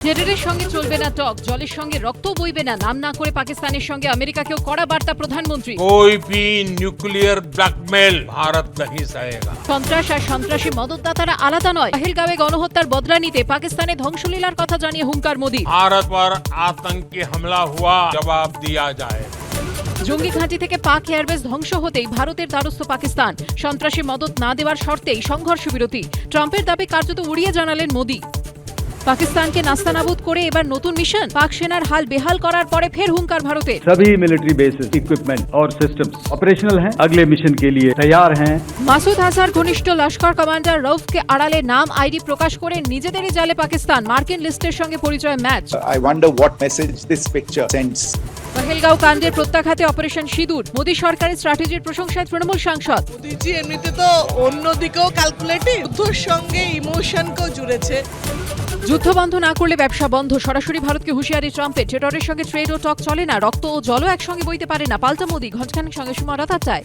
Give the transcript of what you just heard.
টেররের সঙ্গে চলবে না টক জলের সঙ্গে রক্ত বইবে না নাম না করে পাকিস্তানের সঙ্গে আমেরিকাকেও কড়া বার্তা প্রধানমন্ত্রী कोई भी न्यूक्लियर ब्लैकमेल भारत नहीं सहेगा সন্ত্রাস আর সন্ত্রাসী মদতদাতারা আলাদা নয় পাহেলগাঁওয়ে গণহত্যার বদলা নিতে পাকিস্তানে ধ্বংসলীলার কথা জানিয়ে হুঙ্কার মোদী भारत पर आतंकी हमला हुआ जवाब दिया जाए জঙ্গি ঘাঁটি থেকে পাক এয়ারবেস ধ্বংস হতেই ভারতের দ্বারস্থ পাকিস্তান সন্ত্রাসী মদত না দেওয়ার শর্তেই সংঘর্ষ বিরতি ট্রাম্পের দাবি কার্যত উড়িয়ে জানালেন মোদী পাকিস্তানকে নাস্তানাবুদ করে এবার নতুন মিশন পাক সেনার হাল বেহাল করার পরে ফের হুঙ্কার ভারতের सभी मिलिट्री बेसिस इक्विपमेंट और सिस्टम्स ऑपरेशनल हैं अगले मिशन के लिए तैयार हैं মাসুদ হাসার ঘনিষ্ঠ লস্কর কমান্ডার রৌফকে আড়ালে নাম আইডি প্রকাশ করে নিজেদেরই জালে পাকিস্তান মার্কিন লিস্টের সঙ্গে পরিচয় match I wonder what message this picture sends. Pahalgam কাণ্ডের প্রত্যাঘাতে অপারেশন সিঁদুর মোদী সরকারের স্ট্র্যাটেজির প্রশংসায় তৃণমূল সাংসদ মোদিজি এমনিতে তো অন্যদিকেও ক্যালকুলেটিভ যুদ্ধর সঙ্গে ইমোশনকেও জুড়েছে যুদ্ধ বন্ধ না করলে ব্যবসা বন্ধ। সরাসরি ভারতকে হুঁশিয়ারি ট্রাম্পের। টেররের সঙ্গে ট্রেড ও টক চলে না, রক্ত ও জলও একসঙ্গে বইতে পারে না। পাল্টা মোদী, ঘণ্টাখানেক সঙ্গে সুমারতা রাত চায়